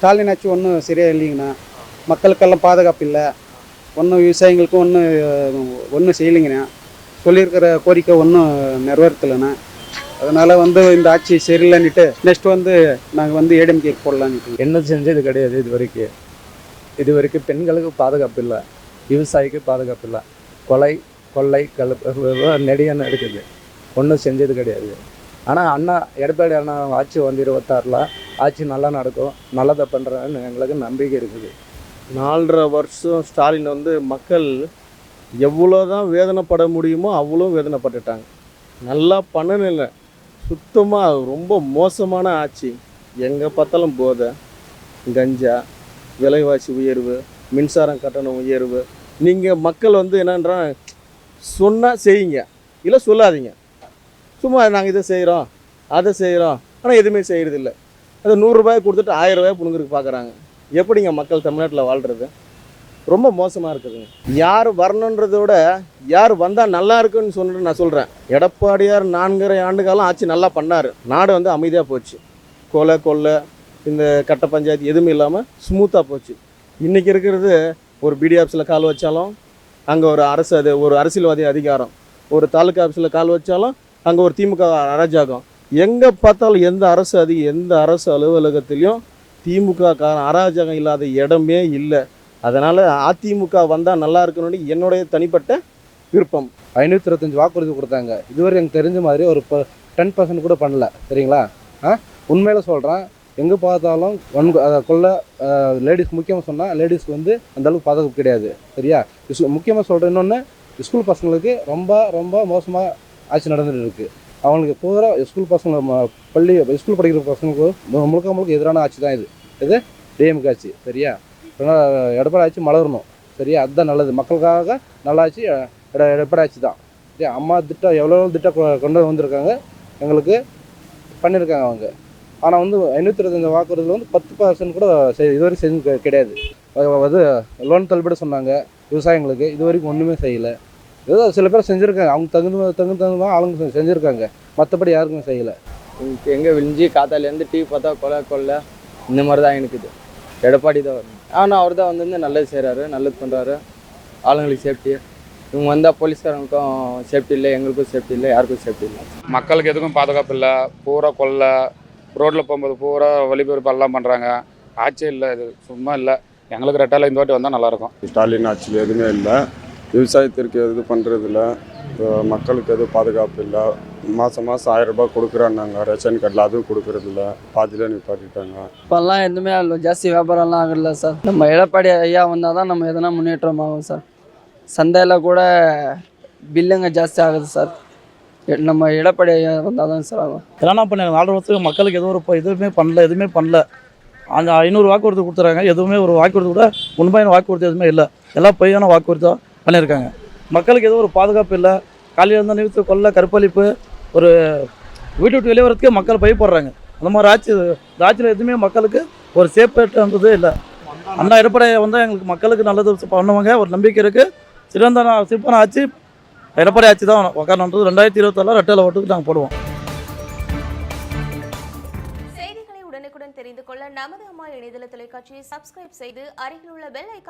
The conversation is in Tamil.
ஸ்டாலின் ஆட்சி ஒன்றும் சரியாக இல்லைங்கண்ணா. மக்களுக்கெல்லாம் பாதுகாப்பு இல்லை. ஒன்றும் விவசாயிகளுக்கும் ஒன்றும் ஒன்றும் செய்யலைங்கண்ணா. சொல்லியிருக்கிற கோரிக்கை ஒன்றும் நிறைவேற்றலைண்ணா அதனால் வந்து இந்த ஆட்சி சரியில்லைன்னுட்டு நெக்ஸ்ட் வந்து நாங்கள் வந்து ஏடிஎம்கே போடலான்னு என்ன செஞ்சது கிடையாது இது வரைக்கும். இது வரைக்கும் பெண்களுக்கு பாதுகாப்பு இல்லை. விவசாயிக்கு பாதுகாப்பு இல்லை. கொலை கொள்ளை கல் நெடிய நடக்குது ஒன்றும் செஞ்சது கிடையாது. ஆனால் அண்ணா எடப்பாடி அண்ணா ஆட்சி வந்து இருபத்தாறில் ஆட்சி நல்லா நடக்கும் நல்லதை பண்ணுறான்னு எங்களுக்கு நம்பிக்கை இருக்குது. நாலரை வருஷம் ஸ்டாலின் வந்து மக்கள் எவ்வளோ தான் வேதனைப்பட முடியுமோ அவ்வளோ வேதனைப்பட்டுட்டாங்க. நல்லா பண்ணனில்லை சுத்தமாக ரொம்ப மோசமான ஆட்சி. எங்கே பார்த்தாலும் போதை கஞ்சா விலைவாசி உயர்வு மின்சாரம் கட்டணம் உயர்வு. நீங்கள் மக்கள் வந்து என்னன்றா சொன்னால் செய்யுங்க. இல்லை சொல்லாதீங்க. சும்மா நாங்கள் இதை செய்கிறோம் அதை செய்கிறோம் ஆனால் எதுவுமே செய்கிறதில்ல அது நூறுரூபாய் கொடுத்துட்டு ஆயிரம் ரூபாய் புழுங்குறதுக்கு பார்க்குறாங்க எப்படிங்க மக்கள் தமிழ்நாட்டில் வாழ்கிறது ரொம்ப மோசமாக இருக்குதுங்க. யார் வரணுன்றதை விட யார் வந்தால் நல்லா இருக்குன்னு சொல்லிட்டு நான் சொல்கிறேன் எடப்பாடியார் நான்கரை ஆண்டு காலம் ஆட்சி நல்லா பண்ணார். நாடு வந்து அமைதியாக போச்சு. கொலை கொள்ளை இந்த கட்ட பஞ்சாயத்து எதுவுமே இல்லாமல் ஸ்மூத்தாக போச்சு. இன்றைக்கி இருக்கிறது ஒரு பிடி ஆஃபீஸில் கால் வச்சாலும் அங்கே ஒரு அரசு அது ஒரு அரசியல்வாதி அதிகாரம். ஒரு தாலுக்கா ஆஃபீஸில் கால் வச்சாலும் அங்கே ஒரு திமுக அராஜகம். எங்கே பார்த்தாலும் எந்த அரசு அதி எந்த அரசு அலுவலகத்திலையும் திமுக காரன் அராஜகம் இல்லாத இடமே இல்லை. அதனால் அதிமுக வந்தால் நல்லா இருக்கணும்னு என்னுடைய தனிப்பட்ட விருப்பம். ஐநூற்றி இருபத்தஞ்சி வாக்குறுதி கொடுத்தாங்க. இதுவரை எனக்கு தெரிஞ்ச மாதிரி ஒரு டென் பர்சன்ட் கூட பண்ணல. சரிங்களா? ஆ? உண்மையில சொல்கிறேன் எங்கே பார்த்தாலும் ஒன் அதை கொள்ள லேடிஸ் முக்கியமாக சொன்னால் லேடிஸ்க்கு வந்து அந்த அளவுக்கு பாதுகாப்பு கிடையாது. சரியா? முக்கியமாக சொல்கிறேன் இன்னொன்று ஸ்கூல் பசங்களுக்கு ரொம்ப ரொம்ப மோசமாக ஆட்சி நடந்துட்டு இருக்கு. அவங்களுக்கு பூரா ஸ்கூல் பசங்க ம- பள்ளி ஸ்கூல் படிக்கிற பசங்களுக்கு முழுக்க முழுக்க எதிரான ஆட்சி தான் இது. இது டிஎம்கே ஆட்சி சரியா? அதனால் எடப்பாடி ஆட்சி மலரணும் சரியா? அதுதான் நல்லது. மக்களுக்காக நல்லாச்சு எட எடப்பாடி ஆட்சி தான். சரியா? அம்மா திட்டம் எவ்வளோ திட்டம் கொண்டு வந்திருக்காங்க எங்களுக்கு பண்ணியிருக்காங்க அவங்க. ஆனால் வந்து ஐநூற்றி இருபத்தஞ்சு வாக்குறுதியில் வந்து பத்து பர்சன்ட் கூட செய் இதுவரை செஞ்சு கிடையாது. அது- அது லோன் தள்ளுபடி சொன்னாங்க விவசாயிங்களுக்கு. இது வரைக்கும் ஒன்றுமே செய்யலை. ஏதோ சில பேர் செஞ்சுருக்காங்க. அவங்க தகுந்த தகுந்த தகுந்த ஆளுங்க செஞ்சுருக்காங்க. மற்றபடி யாருக்கும் செய்யலை. எங்கே விழிஞ்சி காத்தாலேருந்து டிவி பார்த்தா கொலை கொள்ளை இந்த மாதிரி தான் எனக்குது எடப்பாடி தான் வரணும். ஆனால் அவர் தான் வந்து நல்லது செய்கிறாரு நல்லது பண்ணுறாரு ஆளுங்களுக்கு சேஃப்டி இவங்க வந்தால் போலீஸ்காரங்களுக்கும் சேஃப்டி இல்லை எங்களுக்கும் சேஃப்டி இல்லை யாருக்கும் சேஃப்டி இல்லை. மக்களுக்கு எதுக்கும் பாதுகாப்பு இல்லை. பூரா கொள்ளை. ரோட்டில் போகும்போது பூரா எல்லாம் பண்ணுறாங்க ஆட்சி இல்லை இது சும்மா இல்லை. எங்களுக்கு ரெட்டால இந்த வாட்டி வந்தால் நல்லாயிருக்கும் ஸ்டாலின் ஆட்சியில் எதுவுமே இல்லை. விவசாயத்திற்கு எது பண்ணுறதில்ல மக்களுக்கு எதுவும் பாதுகாப்பு இல்லை. மாதம் மாதம் ஆயிரம் ரூபாய் கொடுக்குறாங்க ரேஷன் கார்டில் அதுவும் கொடுக்குறதில்ல. பாதியில் நிப்பாட்டிட்டாங்க. இப்போல்லாம் எதுவுமே அதில் ஜாஸ்தி வியாபாரம்லாம் ஆகல சார். நம்ம எடப்பாடி ஐயா வந்தால் தான் நம்ம எதனா முன்னேற்றம் ஆகும் சார். சந்தையில் கூட பில்லுங்க ஜாஸ்தி ஆகுது சார். எ- நம்ம எடப்பாடி ஐயா வந்தால் தான் சார் ஆகும். என்னென்ன பண்ணாங்க நாலு வருஷத்துக்கு மக்களுக்கு எதுவும் ஒரு எதுவுமே பண்ணல எதுவுமே பண்ணல. அந்த ஐநூறு வாக்குறுதி கொடுத்துறாங்க. எதுவுமே ஒரு வாக்குறுதி கூட உண்மையான வாக்குறுதி எதுவுமே இல்லை. எல்லாம் பொய்யான வாக்குறுதி தான். பண்ணியிருக்காங்க. மக்களுக்கு எதுவும் ஒரு பாதுகாப்பு இல்லை. காலையில் இருந்தால் நிறுத்து கொள்ள கற்பழிப்பு ஒரு வீட்டு விட்டு வெளியே வரதுக்கே மக்கள் பயப்படுறாங்க. அந்த மாதிரி ஆட்சி இந்த ஆட்சியில் எதுவுமே மக்களுக்கு ஒரு சேஃப்டின்றதே இல்லை. அண்ணா எடப்பாடி வந்தால் எங்களுக்கு மக்களுக்கு நல்லது பண்ணுவாங்க. ஒரு நம்பிக்கை இருக்குது சிறந்த சிறப்பான ஆட்சி எடப்பாடி ஆட்சி தான் உட்காரன்றது ரெண்டாயிரத்தி இருபத்தாறில் ரெட்டையில் ஓட்டுக்கு நாங்கள் போடுவோம். செய்திகளை உடனுக்குடன் தெரிந்து கொள்ள நமது அம்மா இணையதள தொலைக்காட்சியை சப்ஸ்கிரைப் செய்து அருகில் உள்ள பெல் ஐக்கான்